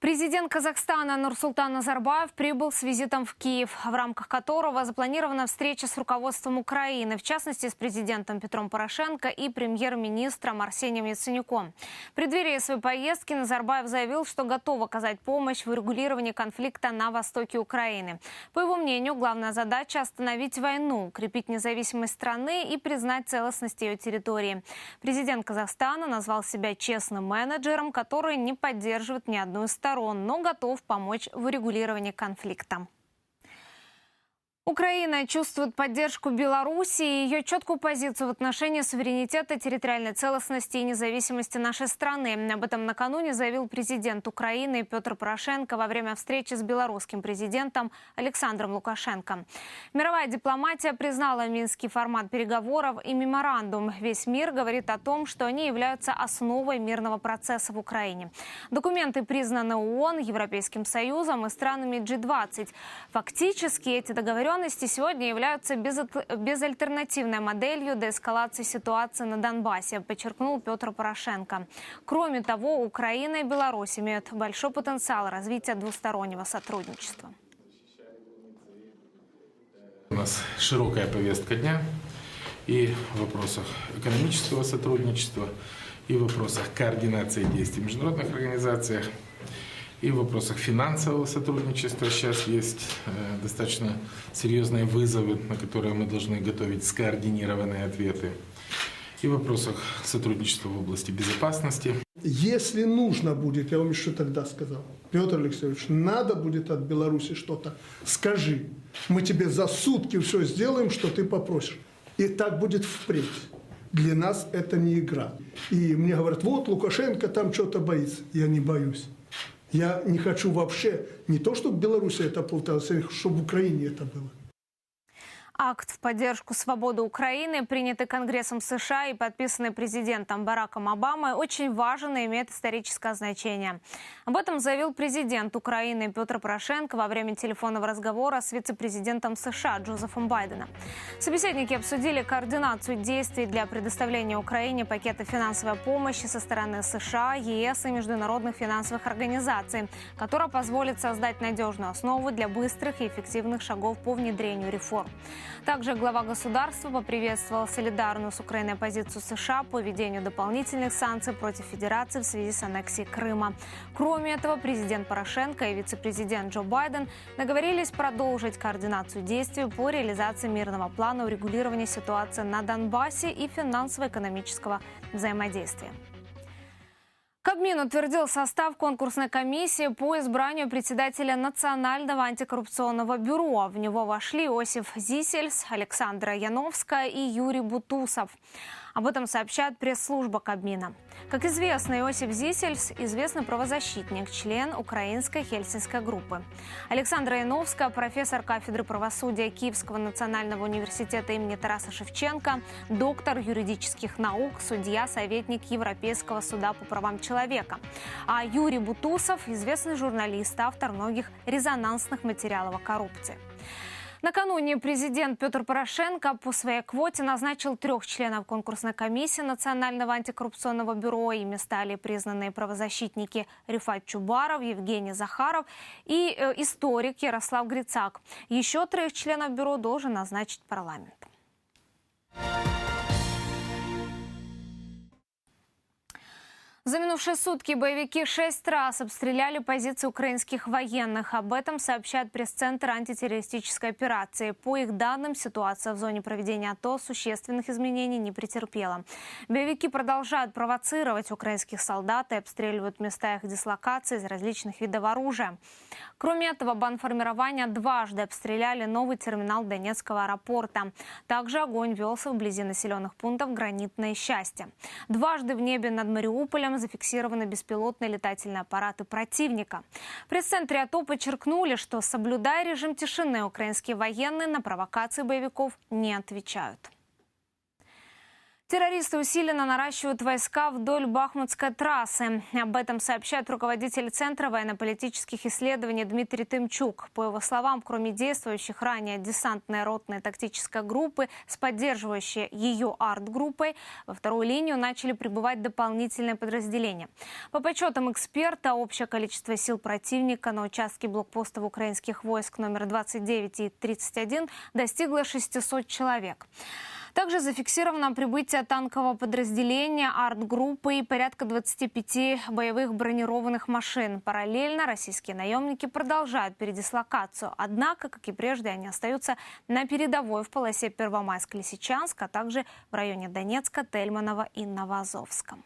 Президент Казахстана Нурсултан Назарбаев прибыл с визитом в Киев, в рамках которого запланирована встреча с руководством Украины, в частности с президентом Петром Порошенко и премьер-министром Арсением Яценюком. В преддверии своей поездки Назарбаев заявил, что готов оказать помощь в урегулировании конфликта на востоке Украины. По его мнению, главная задача – остановить войну, укрепить независимость страны и признать целостность ее территории. Президент Казахстана назвал себя честным менеджером, который не поддерживает ни одну из сторон сторон, но готов помочь в урегулировании конфликта. Украина чувствует поддержку Беларуси и ее четкую позицию в отношении суверенитета, территориальной целостности и независимости нашей страны. Об этом накануне заявил президент Украины Петр Порошенко во время встречи с белорусским президентом Александром Лукашенко. Мировая дипломатия признала минский формат переговоров и меморандум. Весь мир говорит о том, что они являются основой мирного процесса в Украине. Документы признаны ООН, Европейским Союзом и странами G20. Фактически эти договоренности договоренности сегодня являются безальтернативной моделью деэскалации ситуации на Донбассе, подчеркнул Петр Порошенко. Кроме того, Украина и Беларусь имеют большой потенциал развития двустороннего сотрудничества. У нас широкая повестка дня и в вопросах экономического сотрудничества, и в вопросах координации действий в международных организациях, и в вопросах финансового сотрудничества сейчас есть э, достаточно серьезные вызовы, на которые мы должны готовить скоординированные ответы. И в вопросах сотрудничества в области безопасности. Если нужно будет, я вам еще тогда сказал, Петр Алексеевич, надо будет от Беларуси что-то, скажи. Мы тебе за сутки все сделаем, что ты попросишь. И так будет впредь. Для нас это не игра. И мне говорят, вот Лукашенко там что-то боится. Я не боюсь. Я не хочу вообще, не то, чтобы в Беларуси это повторилось, а чтобы в Украине это было. Акт в поддержку свободы Украины, принятый Конгрессом США и подписанный президентом Бараком Обамой, очень важен и имеет историческое значение. Об этом заявил президент Украины Петр Порошенко во время телефонного разговора с вице-президентом США Джозефом Байденом. Собеседники обсудили координацию действий для предоставления Украине пакета финансовой помощи со стороны США, ЕС и международных финансовых организаций, которая позволит создать надежную основу для быстрых и эффективных шагов по внедрению реформ. Также глава государства поприветствовал солидарную с Украиной позицию США по введению дополнительных санкций против Федерации в связи с аннексией Крыма. Кроме этого, президент Порошенко и вице-президент Джо Байден договорились продолжить координацию действий по реализации мирного плана урегулирования ситуации на Донбассе и финансово-экономического взаимодействия. Кабмин утвердил состав конкурсной комиссии по избранию председателя Национального антикоррупционного бюро. В него вошли Иосиф Зисельс, Александра Яновская и Юрий Бутусов. Об этом сообщает пресс-служба Кабмина. Как известно, Иосиф Зисельс – известный правозащитник, член украинской хельсинской группы. Александра Яновская – профессор кафедры правосудия Киевского национального университета имени Тараса Шевченко, доктор юридических наук, судья, советник Европейского суда по правам человека. А Юрий Бутусов – известный журналист, автор многих резонансных материалов о коррупции. Накануне президент Петр Порошенко по своей квоте назначил трех членов конкурсной комиссии Национального антикоррупционного бюро. Ими стали признанные правозащитники Рифат Чубаров, Евгений Захаров и э, историк Ярослав Грицак. Еще трех членов бюро должен назначить парламент. За минувшие сутки боевики шесть раз обстреляли позиции украинских военных. Об этом сообщает пресс-центр антитеррористической операции. По их данным, ситуация в зоне проведения АТО существенных изменений не претерпела. Боевики продолжают провоцировать украинских солдат и обстреливают места их дислокации из различных видов оружия. Кроме этого, банформирования дважды обстреляли новый терминал Донецкого аэропорта. Также огонь велся вблизи населенных пунктов Гранитное счастье. Дважды в небе над Мариуполем зафиксированы беспилотные летательные аппараты противника. В пресс-центре АТО подчеркнули, что, соблюдая режим тишины, украинские военные на провокации боевиков не отвечают. Террористы усиленно наращивают войска вдоль Бахмутской трассы. Об этом сообщает руководитель Центра военно-политических исследований Дмитрий Тымчук. По его словам, кроме действующих ранее десантной ротной тактической группы с поддерживающей ее арт-группой, во вторую линию начали прибывать дополнительные подразделения. По подсчетам эксперта, общее количество сил противника на участке блокпостов украинских войск номер 29 и 31 достигло 600 человек. Также зафиксировано прибытие танкового подразделения, арт-группы и порядка 25 боевых бронированных машин. Параллельно российские наемники продолжают передислокацию. Однако, как и прежде, они остаются на передовой в полосе Первомайск-Лисичанск, а также в районе Донецка, Тельманова и Новоазовска.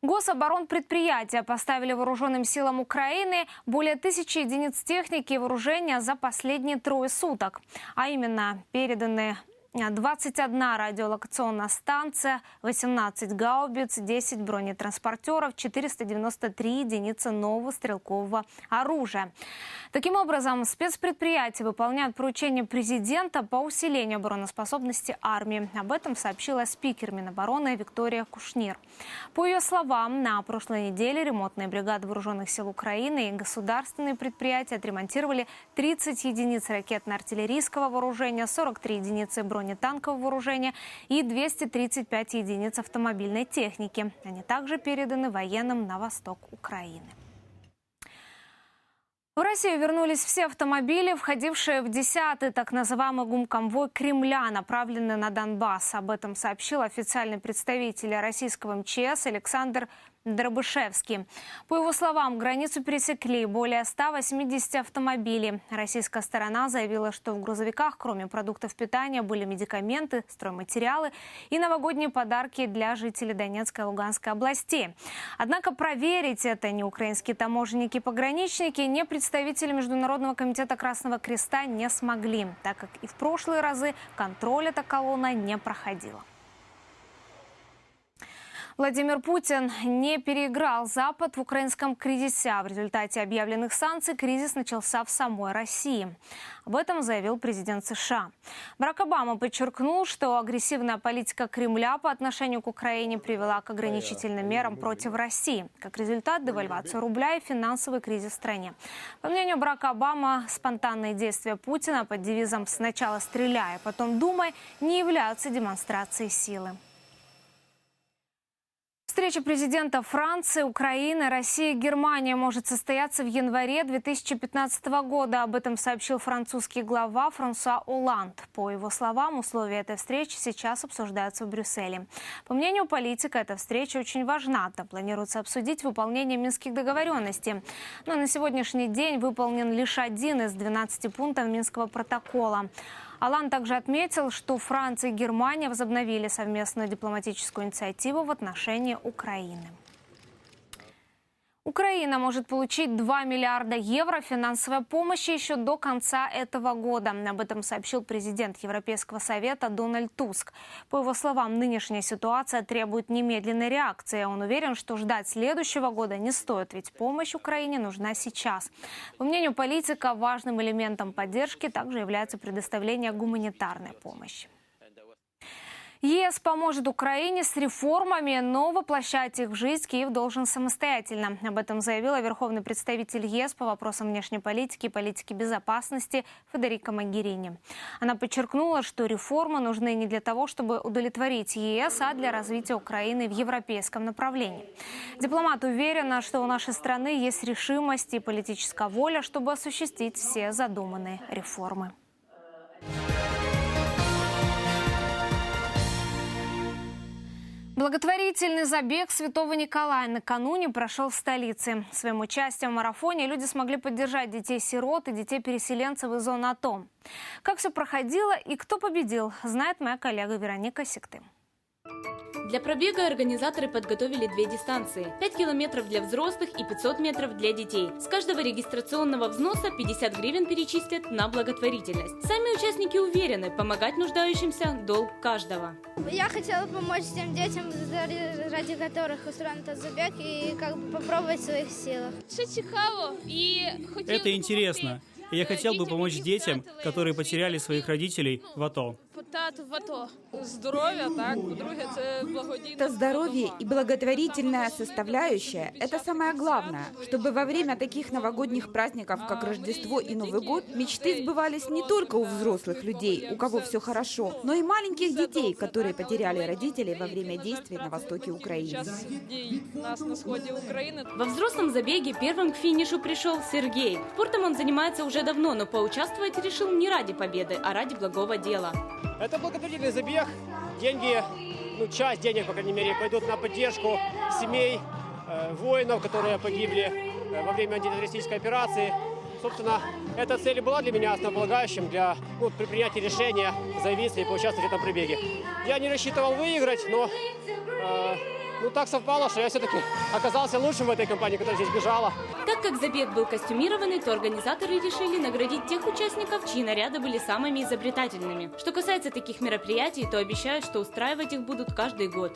Гособоронпредприятия поставили вооруженным силам Украины более тысячи единиц техники и вооружения за последние трое суток. А именно, переданы 21 радиолокационная станция, 18 гаубиц, 10 бронетранспортеров, 493 единицы нового стрелкового оружия. Таким образом, спецпредприятия выполняют поручения президента по усилению обороноспособности армии. Об этом сообщила спикер Минобороны Виктория Кушнир. По ее словам, на прошлой неделе ремонтные бригады вооруженных сил Украины и государственные предприятия отремонтировали 30 единиц ракетно-артиллерийского вооружения, 43 единицы бронетанкового вооружения и 235 единиц автомобильной техники. Они также переданы военным на восток Украины. В Россию вернулись все автомобили, входившие в 10-й так называемый гумконвой Кремля, направленный на Донбасс. Об этом сообщил официальный представитель российского МЧС Александр Дробышевский. По его словам, границу пересекли более 180 автомобилей. Российская сторона заявила, что в грузовиках, кроме продуктов питания, были медикаменты, стройматериалы и новогодние подарки для жителей Донецкой и Луганской областей. Однако проверить это ни украинские таможенники-пограничники, ни представители Международного комитета Красного Креста не смогли, так как и в прошлые разы контроль эта колонна не проходила. Владимир Путин не переиграл Запад в украинском кризисе. А в результате объявленных санкций кризис начался в самой России. Об этом заявил президент США. Барак Обама подчеркнул, что агрессивная политика Кремля по отношению к Украине привела к ограничительным мерам против России. Как результат, девальвация рубля и финансовый кризис в стране. По мнению Барака Обама, спонтанные действия Путина под девизом «сначала стреляй, а потом думай» не являются демонстрацией силы. Встреча президента Франции, Украины, России и Германии может состояться в январе 2015 года. Об этом сообщил французский глава Франсуа Оланд. По его словам, условия этой встречи сейчас обсуждаются в Брюсселе. По мнению политика, эта встреча очень важна. Там планируется обсудить выполнение минских договоренностей. Но на сегодняшний день выполнен лишь один из 12 пунктов Минского протокола. Алан также отметил, что Франция и Германия возобновили совместную дипломатическую инициативу в отношении Украины. Украина может получить 2 миллиарда евро финансовой помощи еще до конца этого года. Об этом сообщил президент Европейского совета Дональд Туск. По его словам, нынешняя ситуация требует немедленной реакции. Он уверен, что ждать следующего года не стоит, ведь помощь Украине нужна сейчас. По мнению политика, важным элементом поддержки также является предоставление гуманитарной помощи. ЕС поможет Украине с реформами, но воплощать их в жизнь Киев должен самостоятельно. Об этом заявила верховный представитель ЕС по вопросам внешней политики и политики безопасности Федерика Магерини. Она подчеркнула, что реформы нужны не для того, чтобы удовлетворить ЕС, а для развития Украины в европейском направлении. Дипломат уверена, что у нашей страны есть решимость и политическая воля, чтобы осуществить все задуманные реформы. Благотворительный забег Святого Николая накануне прошел в столице. Своим участием в марафоне люди смогли поддержать детей-сирот и детей-переселенцев из зоны АТО. Как все проходило и кто победил, знает моя коллега Вероника Сикты. Для пробега организаторы подготовили две дистанции. 5 километров для взрослых и 500 метров для детей. С каждого регистрационного взноса 50 гривен перечислят на благотворительность. Сами участники уверены, помогать нуждающимся – долг каждого. Я хотела помочь тем детям, ради которых устроен этот забег, и как бы попробовать в своих силах. Это интересно. И я хотел бы помочь детям, которые потеряли своих родителей в АТО. Тато в АТО. Здоров'я, так. По-друге, це благодійна Это здоровье и допомога. благотворительная составляющая – это самое главное, чтобы во время таких новогодних праздников, как Рождество и Новый год, мечты сбывались не только у взрослых людей, у кого все хорошо, но и маленьких детей, которые потеряли родителей во время действий на востоке Украины. Час дій нас на сході України. Во взрослом забеге первым к финишу пришел Сергей. Спортом он занимается уже давно, но поучаствовать решил не ради победы, а ради благого дела. Это благотворительный забег. Деньги, ну, часть денег, по крайней мере, пойдут на поддержку семей э, воинов, которые погибли э, во время антитеррористической операции. Собственно, эта цель и была для меня основополагающим для ну, при принятии решения заявиться и поучаствовать в этом пробеге. Я не рассчитывал выиграть, но э, ну, так совпало, что я все-таки оказался лучшим в этой компании, которая здесь бежала. Так как забег был костюмированный, то организаторы решили наградить тех участников, чьи наряды были самыми изобретательными. Что касается таких мероприятий, то обещают, что устраивать их будут каждый год.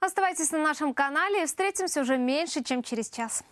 Оставайтесь на нашем канале и встретимся уже меньше, чем через час.